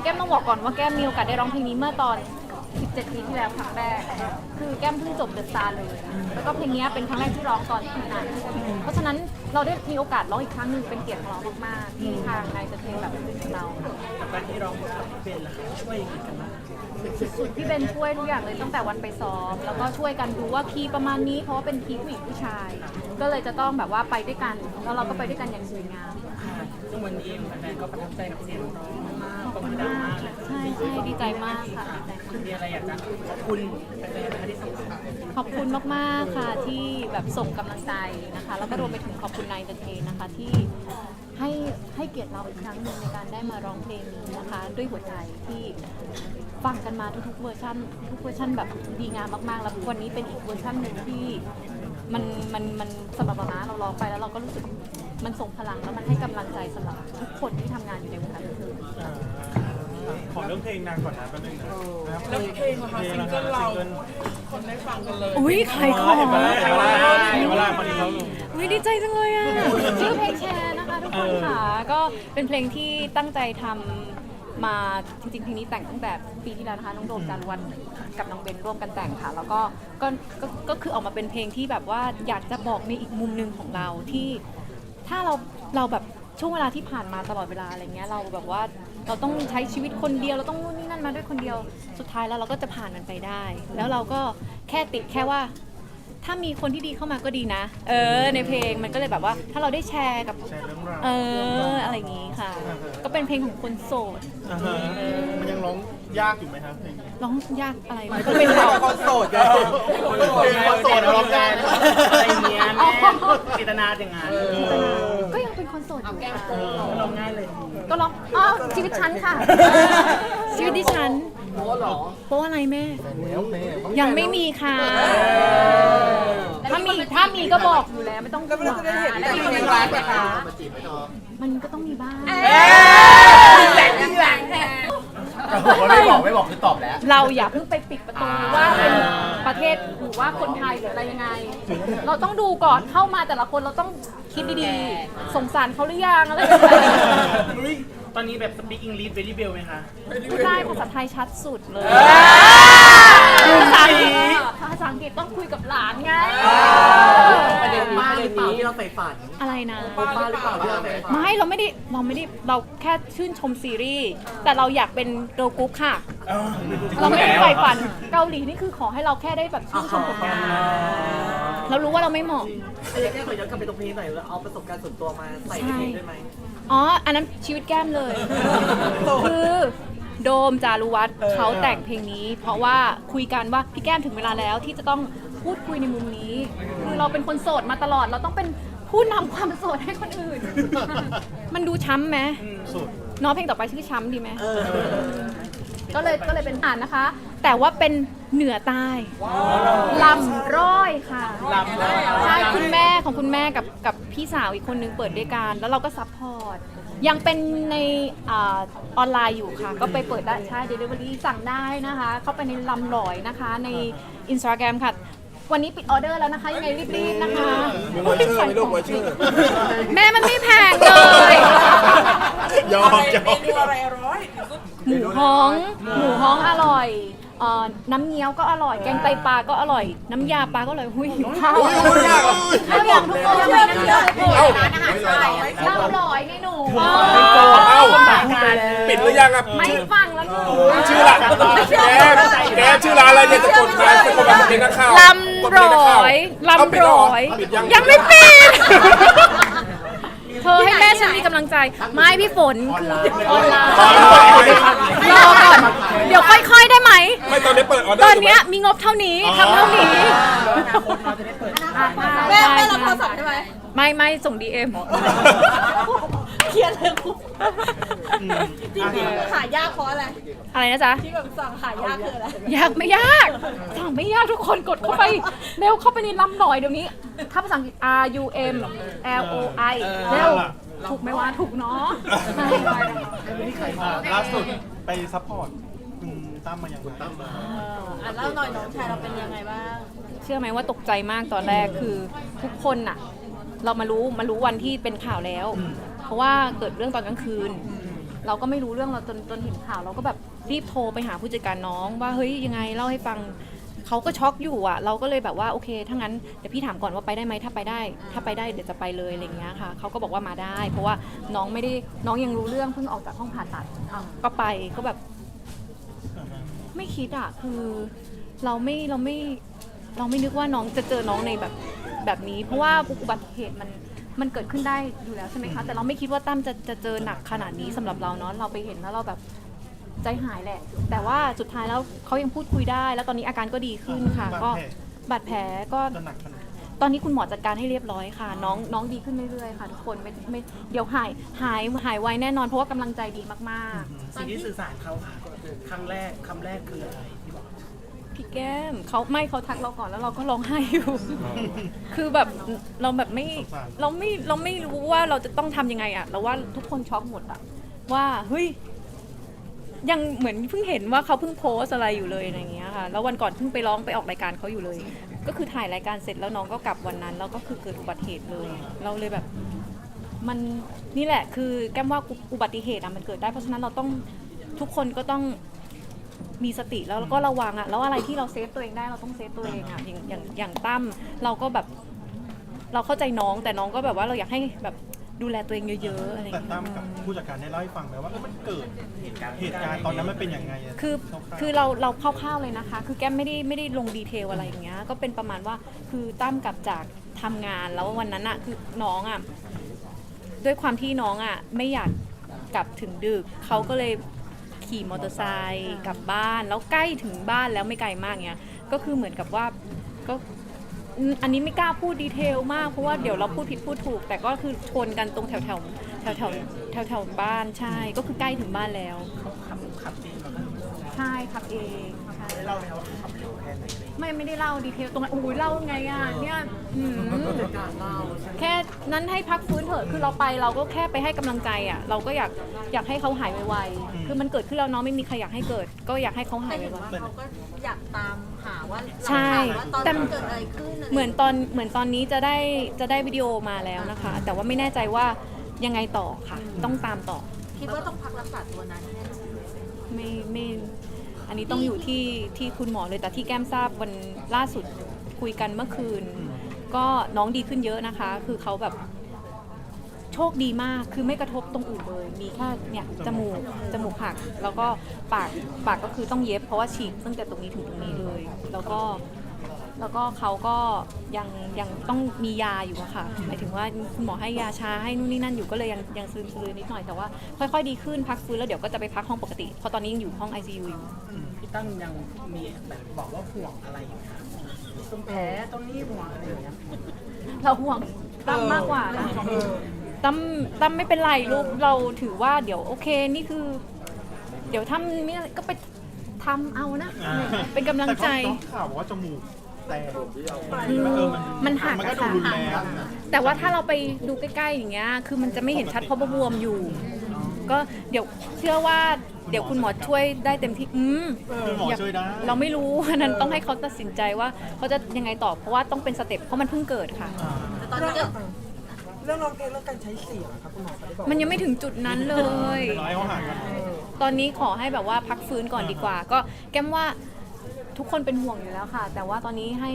คือแก้มต้องบอกก่อนว่าแก้มมีโอกาสได้ร้องเพลงนี้เมื่อตอน 17 ปีที่แล้วครั้งแรก คือแก้มเพิ่งจบเดอะสตาร์เลย แล้วก็เพลงนี้เป็นครั้งแรกที่ร้องตอนที่นั้น เพราะฉะนั้นเราได้มีโอกาสร้องอีกครั้งหนึ่งเป็นเกียรติของเรามากๆที่ทางนายจะเพลงแบบเป็นเราการที่ร้องกับพี่เบนช่วยยังไงกันบ้างสุดๆพี่เบนช่วยทุกอย่างเลยตั้งแต่วันไปซ้อม แล้วก็ช่วยกันดูว่าคีย์ประมาณนี้เพราะว่าเป็นคีย์ผู้หญิงผู้ชาย ก็เลยจะต้องแบบว่าไปด้วยกัน แล้วเราก็ไปด้วยกันอย่างสวยงามซึ่งวันนี้แฟนก็ประทับใจกับเสียงร้องมาก ๆประมือดังมากเลยใช่ใช่ดีใจมากค่ะดีใจมากมีอะไรอยากจะขอบคุณแฟนๆนะคะที่สำคัญขอบคุณมากๆค่ะที่แบบส่งกำลังใจนะคะ แล้วก็รวมไปถึงขอบคุณนายเตเทนนะคะที่ให้ให้เกียรติเราอีกครั้งหนึ่งในการได้มาร้องเพลงนี้นะคะ ด้วยหัวใจที่ฟังกันมาทุกๆเวอร์ชันทุกเวอร์ชันแบบดีงามมากๆ แล้ววันนี้เป็นอีกเวอร์ชันหนึ่งที่ มันมันมันสำหรับเรานะเราร้องไปแล้วเราก็รู้สึกมันส่งพลังแล้วมันให้กำลังใจสำหรับทุกคนที่ทำงานอยู่ในวงการบันเทิง ขอเรื่องเพลงนางก่อนนะแป๊บนึงนะแล้วเพลงอะค่ะซิงเกิลเราคนได้ฟังกันเลยอุ้ยใครของเห็นไหมเห็นไหมเห็นไหมพอดีเราอุ้ยดีใจจังเลยอะ ชื่อเพลงแชร์นะคะทุกคนค่ะ ก็เป็นเพลงที่ตั้งใจทำมาจริงๆเพลงนี้แต่งตั้งแต่ปีที่แล้วนะคะน้องโดมการวัน กับน้องเบนร่วมกันแต่งค่ะ แล้วก็ก็ก็ก็คือออกมาเป็นเพลงที่แบบว่าอยากจะบอกในอีกมุมหนึ่งของเราที่ ถ้าเราเราแบบช่วงเวลาที่ผ่านมาตลอดเวลาอะไรเงี้ยเราแบบว่าเราต้องใช้ชีวิตคนเดียวเราต้องนู่นนี่นั่นมาด้วยคนเดียวสุดท้ายแล้วเราก็จะผ่านมันไปได้ แล้วเราก็แค่ติดแค่ว่า ถ้ามีคนที่ดีเข้ามาก็ดีนะ เออ ในเพลงมันก็เลยแบบว่า ถ้าเราได้แชร์กับแชร์เรื่องราวเอออะไรอย่างงี้ค่ะ ก็เป็นเพลงของคนโสดาฮะมันยังร้อง ยากอยู่ไหมครับเพลงนี้ร้องยากอะไรวะเป็นคนโสดไงคนโสดร้องยากอะไรเงี้ยแม่จิตนาอย่างนั้นก็ยังเป็นคนโสดอยู่ค่ะร้องง่ายเลย ก็ร้องอ๋อชีวิตฉันค่ะ ชีวิตดิฉันโอ้เหรอโป๊อะไรแม่แล้วแม่ ยังไม่มีค่ะ ถ้ามีถ้ามีก็บอกอยู่แล้วไม่ต้องกลัวแล้วมันจะได้เห็นแต่เพลงรักนะคะมันก็ต้องมีบ้าง แหลงแหลงแหลง ไม่บอกไม่บอกคือตอบแล้ว เราอย่าเพิ่งไปปิดประตูว่าเป็นประเทศหรือว่าคนไทยหรืออะไรยังไง เราต้องดูก่อนเข้ามาแต่ละคนเราต้องคิดดีๆ สงสารเขาหรือยังอะไรอย่างเงี้ยตอนนี้แบบสปีกอังกฤษเวลี่เบลไหมคะพูดได้ภาษาไทยชัดสุดเลยภาษาอังกฤษภา ษาอังกฤษต้องคุยกับหลานไงประเด็นมากเลยนี้ที่เราใฝ่ฝันอะไรนะบ้าหรือเปล่าที่เราใฝ่ฝันไม่เราไม่ได้เราไม่ได้เราแค่ชื่นชมซีรีส์แต่เราอยากเป็นเกิร์ลกรุ๊ปค่ะ เราไม่ได้ใฝ่ฝันเกาหลีนี่คือขอให้เราแค่ได้แบบชื่นชมผลงานเรารู้ว่าเราไม่เหมาะไอ้แค่ขอย้อนกลับไปตรงเพลงหน่อยแล้วเอาประสบการณ์ส่วนตัวมาใส่ในเพลงด้วยไหมอ๋อ อันนั้นชีวิตแก้มเลย คือ โดมจารุวัฒน์เขาแต่งเพลงนี้ เพราะว่าคุยกันว่าพี่แก้มถึงเวลาแล้วที่จะต้องพูดคุยในมุมนี้ คือเราเป็นคนโสดมาตลอด เราต้องเป็นผู้นำความโสดให้คนอื่น มันดูช้ำไหมสุดเน้องเพลงต่อไปชื่อช้ำดีไหมก็เลยก็เลยเป็นอ่านนะคะ แต่ว่าเป็นเหนือใต้ลำร้อยค่ะลำร้อยใช่คุณแม่ของคุณแม่กับกับพี่สาวอีกคนนึงเปิดด้วยกัน แล้วเราก็ซัพพอร์ต ยังเป็นในอาออนไลน์อยู่ค่ะ ก็ไปเปิดได้ใช่ Delivery สั่งได้นะคะ เข้าไปในลำลอยนะคะใน Instagram ค่ะ วันนี้ปิดออเดอร์แล้วนะคะ ยังไงรีบๆนะคะมีไวเชอร์ไหมลูกไวเชอร์ แม่มันไม่แพงเลยยอมยอม เมนูอะไรอร่อยหมูฮ้อง หมูฮ้องอร่อยเอ่อน้ำเงี้ยวก็อร่อย แกงไตปลาก็อร่อย น้ำยาปลาก็อร่อย หุยหิวข้าวอุ้ยอุ้ยยากอะอุ้ยข้าวอย่างทุกคนยังมีน้ำยาเลยเอ้าร้านอา หารไทยน้ำร้อยไงหนูเอ้าพูดไปแล้วปิดหรือยังอะไม่ฟังแล้วหนูชื่อร้านแกแกชื่อร้านอะไรเนี่ยตะโกนมาตะโกนมาเป็นนักข่าวลำร้อยลำร้อยปิดยังยังไม่ปิดเธอให้แม่ฉันมีกำลังใจ ไม่พี่ฝนคือออนไลน์รอก่อนเดี๋ยวค่อยๆได้ไหมไม่ตอนนี้เปิดออเดอตร์อนเนี้ยมีงบเท่านี้ทำเท่านี้อนาคตเราจะได้เปิดแม่แม่รับโทรศัพท์ใช่ไหม ไม่ไม่ส่งดีเอ็มเครียดเลยกูจริงๆหายากเพราะอะไร อะไรนะจ๊ะ ที่แบบสั่งหายากคืออะไร ยากไม่ยากสั่งไม่ยากทุกคนกดเข้าไปเร็วเข้าไปในลำหน่อยเดี๋ยวนี้ ถ้าภาษาอังกฤษ R U M L O I เร็วถูกไหมวะถูกเนาะใช่ล่าสุดไปซัพพอร์ตคุณตั้มมาอย่างตั้มมา อะเล่าหน่อยน้องชายเราเป็นยังไงบ้าง เชื่อไหมว่าตกใจมากตอนแรกคือทุกคนน่ะ เรามารู้มารู้วันที่เป็นข่าวแล้ว เพราะว่าเกิดเรื่องตอนกลางคืน เราก็ไม่รู้เรื่องเราจนจนเห็นข่าวเราก็แบบรีบโทรไปหาผู้จัดการน้อง ว่าเฮ้ยยังไงเล่าให้ฟังเขาก็ช็อกอยู่อะ เราก็เลยแบบว่าโอเคถ้างั้นเดี๋ยวพี่ถามก่อนว่าไปได้ไหมถ้าไปได้ ถ้าไปได้เดี๋ยวจะไปเลยอะไรอย่างเงี้ยค่ะเขาก็บอกว่ามาได้ เพราะว่าน้องไม่ได้น้องยังรู้เรื่องเพิ่งออกจากห้องผ่าตัดอะก็ไปก็แบบ ไม่คิดอะคือเราไม่เราไม่เราไม่นึกว่าน้องจะเจอน้องในแบบ แบบนี้ เพราะว่าอุบัติเหตุมันมันเกิดขึ้นได้อยู่แล้วใช่ไหมคะแต่เราไม่คิดว่าตั้มจะจะเจอหนักขนาดนี้สำหรับเราเนาะเราไปเห็นแล้วเราแบบใจหายแหละ แต่ว่าสุดท้ายแล้วเขายังพูดคุยได้ แล้วตอนนี้อาการก็ดีขึ้นค่ะ ก็บาดแผลก็จะหนักขนาดไหนตอนนี้คุณหมอจัดการให้เรียบร้อยค่ะ น้องน้องดีขึ้นเรื่อยๆค่ะทุกคนไม่ไม่เดี๋ยวหายหายหายไวแน่นอนเพราะว่ากำลังใจดีมากๆ สิ่งที่สื่อสารเขาค่ะครั้งแรกคำแรกคืออะไรที่บอก พี่แก้มเขาไม่เขาทักเราก่อนแล้วเราก็ร้องไห้อยู่ คือแบบเราแบบไม่สงสารเราไม่เราไม่รู้ว่าเราจะต้องทำยังไงอะเราว่าทุกคนช็อกหมดอะว่าเฮ้ยยังเหมือนเพิ่งเห็นว่าเขาเพิ่งโพสต์อะไรอยู่เลยอะไรอย่างเงี้ยค่ะแล้ววันก่อนเพิ่งไปร้องไปออกรายการเขาอยู่เลย ก็คือถ่ายรายการเสร็จแล้วน้องก็กลับวันนั้น แล้วก็คือเกิดอุบัติเหตุเลย เราเลยแบบ มันนี่แหละคือแก้มว่าอุบัติเหตุอะมันเกิดได้เพราะฉะนั้นเราต้องทุกคนก็ต้อง มีสติแล้วแล้วก็ระวังอะแล้วอะไรที่เราเซฟตัวเองได้เราต้องเซฟตัวเองอะอย่างอย่างอย่างตั้มเราก็แบบ เราเข้าใจน้องแต่น้องก็แบบว่าเราอยากให้แบบดูแลตัวเองเยอะๆอะไรอย่างแต่เงี้ย ตั้มกับผู้จัดการได้เล่าให้ฟังไหมว่าเอ้ยมันเกิดเหตุการณ์เหตุการณ์ตอนนั้นมันเป็นยังไงะคือร่วๆ คือเราเราคร่าวๆเลยนะคะ คือแก้มไม่ได้ไม่ได้ลงดีเทลอะไรอย่างเงี้ย ก็เป็นประมาณว่าคือตั้มกลับจากทำงานแล้ววันนั้นอะคือน้องอะด้วยความที่น้องอะไม่อยากกลับถึงดึกเขาก็เลย ขี่มอเตอร์ไซค์กลับบ้าน แล้วใกล้ถึงบ้านแล้วไม่ไกลมากเงี้ยก็คือเหมือนกับว่าก็อืมอันนี้ไม่กล้าพูดดีเทลมากเพราะว่าเดี๋ยวเราพูดผิดพูดถูก แต่ก็คือชนกันตรงแถวแถวแถวแถวแถวแถวๆบ้านใช่ ก็คือใกล้ถึงบ้านแล้วขับขับเองแล้วก็ใช่ครับเองใช่ได้เล่าไหมว่าขับเร็วแค่ ไหนไม่ไม่ได้เล่าดีเทลตรงนั้นโอ้ยเล่าไงอะเนี่ยอืมการเล่าใช่ไหมแค่นั้นให้พักฟื้นเถอะคือเราไปเราก็แค่ไปให้กำลังใจอะ เราก็อยากอยากให้เขาหายไวๆคือมันเกิดขึ้นแล้วเนาะไม่มีใครอยากให้เกิด ก็อยากให้เขาหาแต่ยเห็นไวว่าๆเขาก็อยากตามหาว่าใช่ว่าตอนแต่นั้นเกิดอะไรขึ้นอะไรเหมือนตอนเหมือนตอนนี้จะได้จะได้วิดีโอมาแล้วนะคะ แต่ว่าไม่แน่ใจว่ายังไงต่อค่ะ ต้องตามต่อ คิดว่าต้องพักรักษาตัวนานแน่นอน ไม่ไม่ อันนี้ต้องอยู่ที่ที่คุณหมอเลยแต่ที่แก้มทราบวันล่าสุดคุยกันเมื่อคืน ก็น้องดีขึ้นเยอะนะคะ คือเขาแบบโชคดีมากคือไม่กระทบตรงอื่นเลย มีแค่เนี่ยจมูกจมูกหัก แล้วก็ปากปากก็คือต้องเย็บ เพราะว่าฉีกตั้งแต่ตรงนี้ถึงตรงนี้เลย แล้วก็ แล้วก็เขาก็ยังยังต้องมียาอยู่อะค่ะ หมายถึงว่าคุณหมอให้ยาชาให้นู่นนี่นั่นอยู่ก็เลยยังยังซึมซือนิดหน่อยแต่ว่าค่อยๆดีขึ้นพักฟื้นแล้วเดี๋ยวก็จะไปพักห้องปกติ เพราะตอนนี้ยังอยู่ห้อง ICU อยู่ พี่ตั้งยังมีแบบบอกว่าห่วงอะไรอยู่ไหมคะตรงแผลตรงนี้ห่วงอะไรอย่างเงี้ยเราห่วงตั้มมากกว่านะตั้มตั้มไม่เป็นไรลูกเราถือว่าเดี๋ยวโอเคนี่คือ เดี๋ยวทำนี่ก็ไปทำเอานะอ่าเป็นกำลังใจ แต่ก็ข่าวบอกว่าจมูก แตกคือเออมันหักมันก็อะดูค่ะรุนแรงนะแต่ว่าถ้าเราไปดูใกล้ ๆ อย่างเงี้ย คือมันจะไม่เห็นชัดเพราะว่าบวมอยู่ ก็เดี๋ยวเชื่อว่าเดี๋ยวคุณหมอช่วยได้เต็มที่อืม คือหมอช่วยได้เราไม่รู้อันนั้นต้องให้เขาตัดสินใจว่าเขาจะยังไงต่อเพราะว่าต้องเป็นสเต็ปเพราะมันเพิ่งเกิดค่ะแต่ตอนนี้ก็เรื่องร้องเพลงเรื่องการใช้เสียงครับคุณหมอเขาได้บอกมันยังไม่ถึงจุดนั้นเลยร้อยเขาห่างกันตอนนี้ขอให้แบบว่าพักฟื้นก่อนดีกว่า ก็แก้มว่า ทุกคนเป็นห่วงอยู่แล้วค่ะ แต่ว่าตอนนี้ให้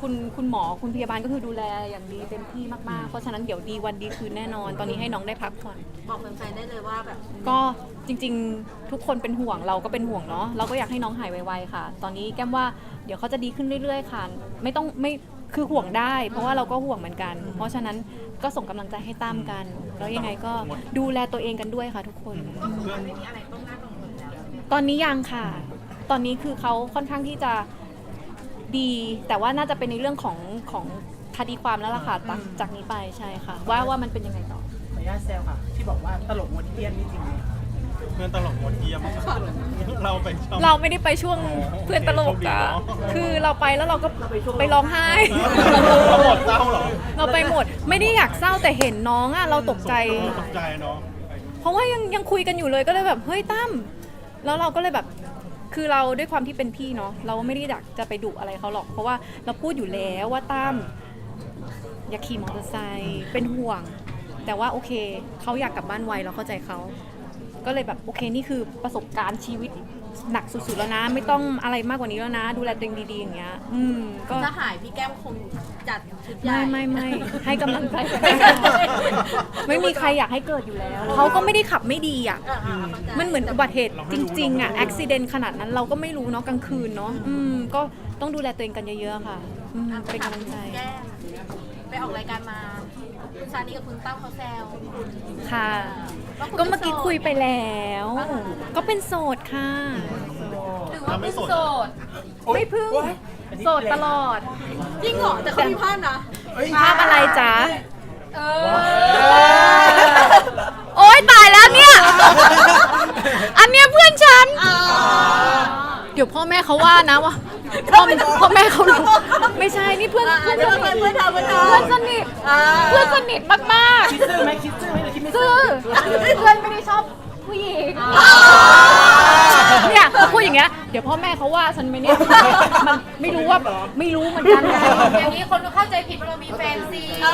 คุณคุณหมอคุณพยาบาลก็คือดูแลอย่างดีเต็มที่มากๆ เพราะฉะนั้นเดี๋ยวดีวันดีคืนแน่นอน ตอนนี้ให้น้องได้พักผ่อน บอกแฟนๆได้เลยว่าแบบก็จริงๆ ทุกคนเป็นห่วงเราก็เป็นห่วงเนาะเราก็อยากให้น้องหายไวๆค่ะ ตอนนี้แก้มว่าเดี๋ยวเขาจะดีขึ้นเรื่อยๆค่ะ ไม่ต้องไม่คือห่วงได้ เพราะว่าเราก็ห่วงเหมือนกัน เพราะฉะนั้นก็ส่งกำลังใจให้ตามกัน แล้วยังไงก็ดูแลตัวเองกันด้วยค่ะ ทุกคนเพื่อนตอนนี้ยังค่ะ ตอนนี้คือเขาค่อนข้างที่จะดี แต่ว่าน่าจะเป็นในเรื่องของของคดีความแล้วล่ะค่ะจากจากนี้ไปใช่ค่ะ ว่าว่ามันเป็นยังไงต่อ ขออนุญาตแซวค่ะ ที่บอกว่าตลกงดเทียนนี่จริงไหมคะเพื่อนตลกหมดเยี่ยมเราไปชอบ เราไม่ได้ไปช่วงอ๋อเพื่อนตลกอะโอเคโชคดีเนอะ คือเราไปแล้วเราก็ไปร้องไห้ เราหมดเศร้าเหรอเราไปหมด ไม่ได้อยากเศร้าแต่เห็นน้องอะเราตกใจ ตกใจเนาะ เพราะว่ายังยังคุยกันอยู่เลยก็เลยแบบเฮ้ยตั้มแล้วเราก็เลยแบบ คือเราด้วยความที่เป็นพี่เนาะเราไม่ได้อยากจะไปดุอะไรเขาหรอก เพราะว่าเราพูดอยู่แล้วว่าตั้มอย่าขี่มอเตอร์ไซค์เป็นห่วง แต่ว่าโอเคเขาอยากกลับบ้านไวเราเข้าใจเขาก็เลยแบบโอเคนี่คือประสบการณ์ชีวิต หนักสุดๆแล้วนะ ไม่ต้องอะไรมากกว่านี้แล้วนะ ดูแลตัวเองดีๆอย่างเงี้ย อืมก็ถ้าหายพี่แก้มคงจัดชุดใหญ่ ไม่ไม่ไม่ให้กำลังใจกันไม่มีใครอยากให้เกิดอยู่แล้วเขาก็ไม่ได้ขับไม่ดีอะ อ่าอ่าเข้าใจมันเหมือนอุบัติเหตุจริง ๆ อะอุบิเหตุขนาดนั้นเราก็ไม่รู้เนาะกลางคืนเนาะอืมก็ต้องดูแลตัวเองกันเยอะๆค่ะอืมอะเป็นกำลังใจแก้มไปออกรายการมา คุณซานีกับคุณตั้มเขาแซวค่ะว่าคุณก็เมื่อกี้เป็นโสดคุยไปแล้ว ก็เป็นโสดค่ะ หรือว่าเพิ่งโสดไม่พึ่งโสดตลอดจริงเหรอแต่เขามีภาพนะภาพอะไรจ๊ะเอโอ๊ยตายแล้วเนี่ย อันเนี้ยเพื่อนฉันอเดี๋ยวพ่อแม่เขาว่านะว่า พ่อพ่อแม่เขารู้ไม่ใช่นี่เพื่อนอ่าเพื่อนเดี๋ยวสเรานิทเพื่อนเธอเพื่อนเธอเพื่อนสนิทอ่าเพื่อนสนิทมากคิดซื่อไหมคิดซื่อไหมหรือคิดไม่ๆซื่คืออเพื่อนไม่ได้ชอบผู้หญิง เนี่ยเขาพูดอย่างเงี้ยเดี๋ยวพ่อแม่เขาว่าฉันไหมเนี่ยมันไม่รู้ว่าไม่รู้เหมือนกันไงอย่างนี้คนก็เข้าใจผิดว่าเรามีแฟนซีเอ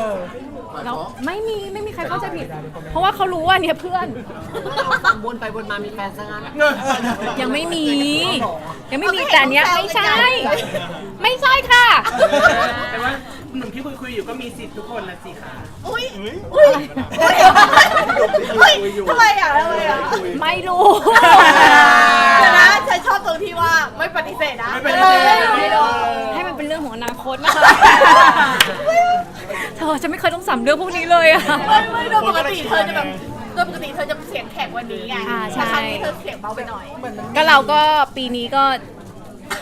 อเราไม่มีไม่มีใครเข้าใจผิด เพราะว่าเขารู้ว่าเนี่ยเพื่อน วนไปวนมามีแฟนซะงั้นยังไม่มี ยังไม่มีแต่อันเนี้ยไม่ใช่ ไม่ใช่ค่ะ แต่ว่า หนุ่มที่คุยคุยๆอยู่ก็มีสิทธิ์ทุกคนนะสิคะอุ้ยเฮ้ยอุ้ยอุ้ยทำไมอะทำไมอะไม่รู้ เดี๋ยวนะฉันชอบตรงที่ว่าไม่ปฏิเสธนะไม่เป็นไรไม่รู้ให้มันเป็นเรื่องของอนาคตนะคะเธอจะไม่เคยต้องสัมเรื่องพวกนี้เลยอะ ไม่ไม่โดยปกติเธอจะแบบโดยปกติเธอจะเสียงแข็งกวันนี้ไงอ่าใช่ แต่ครั้งนี้เธอเสียงเบาไปหน่อย ก็เราก็ปีนี้ก็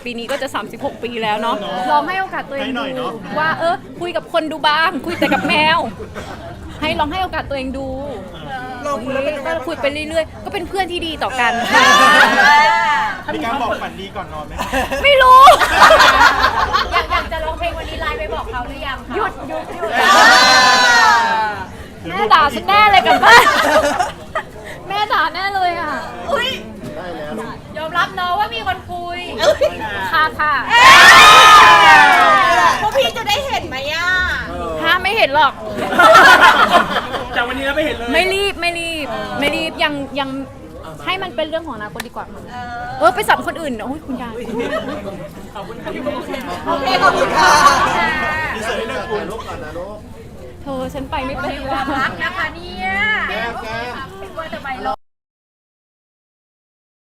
ปีนี้ก็จะ 36 ปีแล้วเนาะลองให้โอกาสตัวเองให้หน่อยดูเนอะว่าเออคุยกับคนดูบ้าง คุยแต่กับแมว ให้ลองให้โอกาสตัวเองดูก็คุยไปเรื่อยๆ ก็เป็นเพื่อนที่ดีต่อกัน มีการบอกฝันดีก่อนนอนไหมไม่รู้ อยากอยากจะร้องเพลงวันนี้ไลน์ไปบอกเขาหรือยังคะหยุดหยุดหยุดแม่ด่าฉันแน่เลยกลับบ้านแม่ด่าแน่เลยอะ อุ้ยยอมรับ เนาะว่ามีคนคุย ค่ะค่ะพวกพี่จะได้เห็นไหมอะ ถ้าไม่เห็นหรอก จากวันนี้เราไม่เห็นเลย ไม่รีบไม่รีบ ไม่รีบยังยังให้มันเป็นเรื่องของอนาคตดีกว่าเออไปสัมคนอื่นโอ้ยคุณยายขอบคุณค่ะพี่โบโอเคขอบคุณค่ะดีเซอร์ให้เลือกคุณเธอฉันไปไม่เป็นความรักนะคะเนี่ยแก้มแก้มว่าจะไปรอ